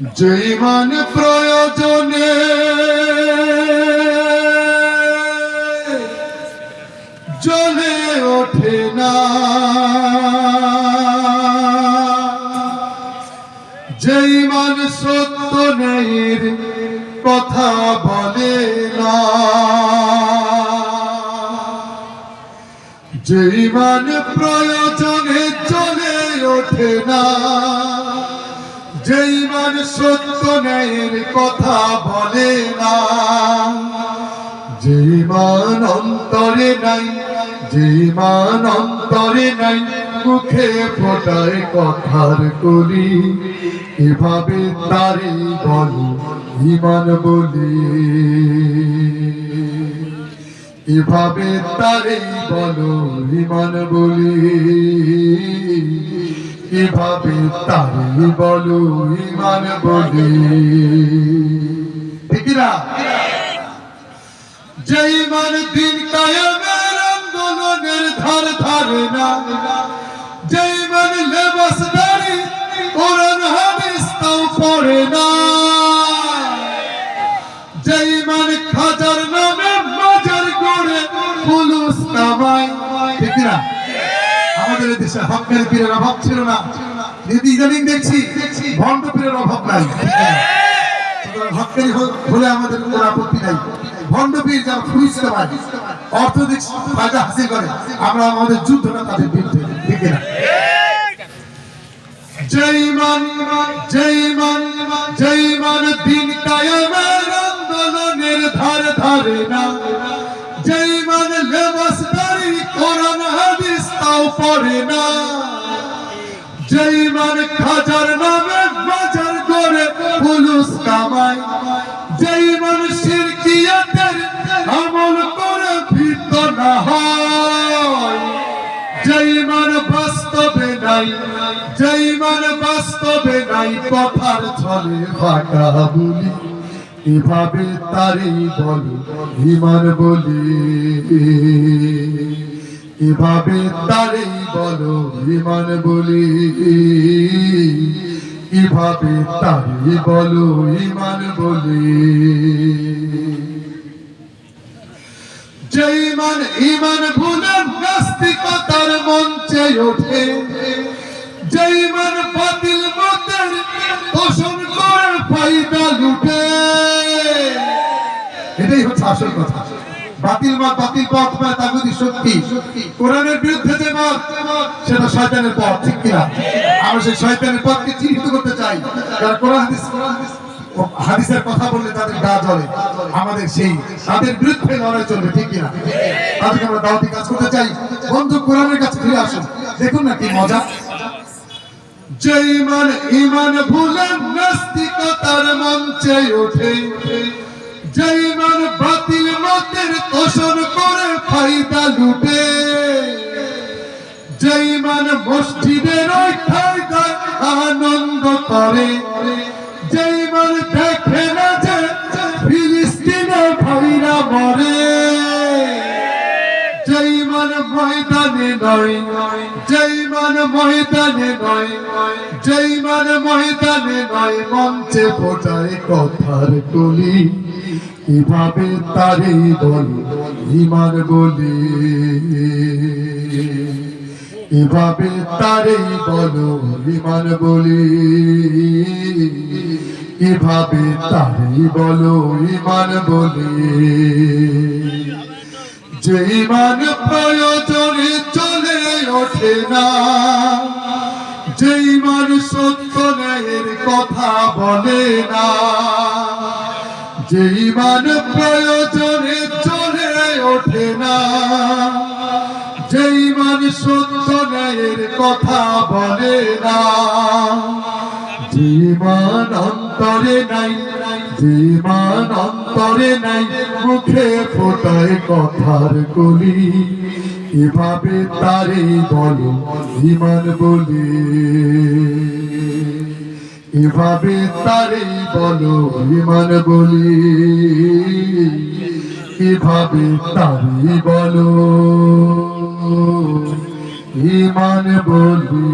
জৈমান প্রয়োজনে জ্বলে ওঠে না। জৈমান সত্য নেয়ের কথা বলে না। জৈমান প্রয়োজনে চলে ওঠে না। যেই মান সত্য ন্যায়ের কথা বলে না, যেই মান অন্তরে নাই, যেই মান অন্তরে নাই, মুখে ফোটায় কথার কলি এভাবে তারি বলো ইমান বলি? এভাবে তারি বলো ইমান বলি? এভাবে তারে বলো, ইমান বলি? ঠিক না? যেই মান দিন কায়ামের আন্দোলনের ধার ধারে না যেই মান লেবাস কোরআন, হাদিস তাও পড়ে না। যেই মান খাজার নামে মাজার পুলুস নামায়। ঠিক না? আমাদের দেশে হকের পীরের অভাব ছিল না। যদি ইদানিং দেখছি, ভণ্ড পীরের অভাব নাই। হকের হলে আমাদের কোনো আপত্তি নাই। ভণ্ড পীর যারা অর্থনৈতিক ফায়দা হাসিল করে, আমরা আমাদের তাদের বিরুদ্ধে ঠিক না। জয় মান জয় মান জয় মান দিন কায়ামের আন্দোলনের ধার ধারে না। পড়ে না। জয় মান খাজার নামে বাজার করে পুলুস কামায় জয় মান শিরকিয়াতের আমল করে ভীত না হয়। জৈমান বাস্তবে নাই জৈমান বাস্তবে নাই, কথার ছলে ফাঁকা বলি, এভাবে তারি বলি, ইমান বলি। এভাবে তারি বলো ইমান বলি? এভাবে তারি বলো ইমান বলি? জৈমান ইমান ভুলে নাস্তিকতার মঞ্চে ওঠে জৈমান বাতিল মতের পোষণ করে ফায়দা লুটে। এটাই হচ্ছে আসল কথা। বাতিল মত, বাতিল পথ মানে তাগুদি শক্তি কোরআনের বিরুদ্ধে যে মত, সেটা শয়তানের পথ, ঠিক কিনা? আমরা সেই শয়তানের পথকে চিহ্নিত করতে চাই। কারণ কোরআন হাদিস, হাদিসের কথা বললে তাদের গা জ্বলে। আমাদের সেই, তাদের বিরুদ্ধে লড়াই চলবে, ঠিক কিনা? তাদেরকে আমরা দাওয়াতি কাজ করতে চাই। বন্ধু, কোরআনের কাছে ফিরে আসুন। দেখুন না কি মজা। যেই মান ইমান ভুলে নাস্তিকতার মঞ্চে ওঠে যেই মান বাতিল মতের তোষণ করে ফায়দা লুটে যেই মান মসজিদের ওই আনন্দ করে যেই মান দেখে না যে ফিলিস্তিনে ভাইরা মরে যেই মান ময়দানে নয় যেই মান ময়দানে নয়, যেই মান ময়দানে নয়, মঞ্চে ফোটায় কথার কলি এভাবে তারে বলি ইমান বলি এভাবে তারে বলো ইমান বলি এভাবে তারে বলো ইমান বলি যে ইমান প্রয়োজনে চলে ওঠে না যে ইমান সত্য ন্যায়ের কথা বলে না যে ইমান প্রয়োজনে চলে ওঠে না যে ইমান সত্য ন্যায়ের কথা বলে না যে অন্তরে নাই মান অন্তরে নাই, মুখে ফোটায় কথার কলি। এভাবে তারে বলো ইমান বলি? এভাবে তারে বলো ইমান বলি? এভাবে তারে বলো ইমান বলি?